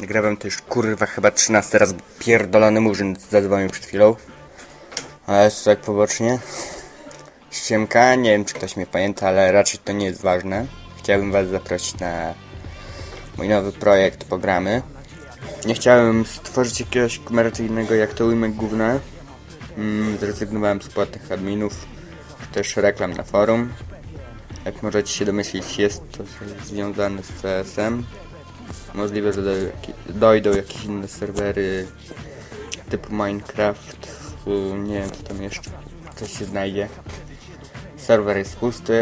Nagrałem to już kurwa chyba 13 raz, pierdolony murzyn zadzwonił przed chwilą. Ale jest tak pobocznie. Ściemka, nie wiem czy ktoś mnie pamięta, ale raczej to nie jest ważne. Chciałbym was zaprosić na mój nowy projekt programy. Nie chciałem stworzyć jakiegoś komercyjnego jak to ujmek główne. Mm, zrezygnowałem z płatnych adminów, czy też reklam na forum. Jak możecie się domyślić, jest to związane z CS-em. Możliwe, że do, dojdą jakieś inne serwery typu Minecraft. Nie wiem, co tam jeszcze. Coś się znajdzie. Serwer jest pusty,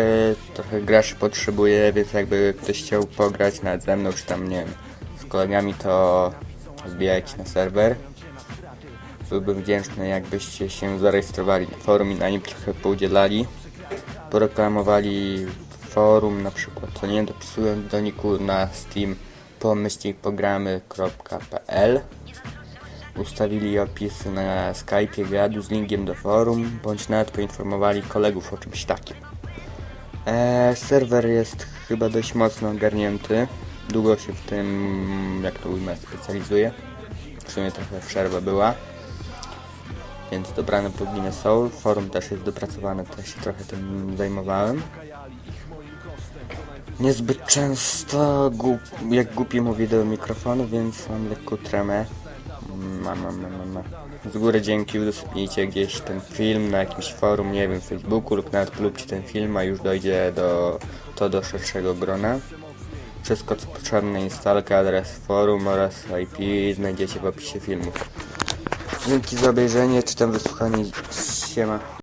trochę graczy potrzebuje, więc jakby ktoś chciał pograć nawet ze mną, czy tam nie wiem, z kolegami, to wbijajcie na serwer. Byłbym wdzięczny, jakbyście się zarejestrowali na forum i na nim trochę poudzielali. Poreklamowali forum na przykład, co nie dopisując do niku na Steam pomyślnikprogramy.pl Ustawili opis na Skype'ie wywiadu z linkiem do forum, bądź nawet poinformowali kolegów o czymś takim. Eee, serwer jest chyba dość mocno ogarnięty. Długo się w tym, jak to ujmę, specjalizuje. W sumie trochę przerwa była. Więc dobrane pluginy są. Forum też jest dopracowane, też się trochę tym zajmowałem. Niezbyt często, głup, jak głupie mówię do mikrofonu, więc mam lekką tremę. Mam, mam, mam, mam, mam. Z góry dzięki, udostępnijcie gdzieś ten film na jakimś forum, nie wiem, Facebooku lub nawet polubcie ten film, a już dojdzie do, to do szerszego grona. Wszystko co potrzebne, instalka, adres forum oraz IP znajdziecie w opisie filmu. Dzięki za obejrzenie, czy tam wysłuchanie. Siema.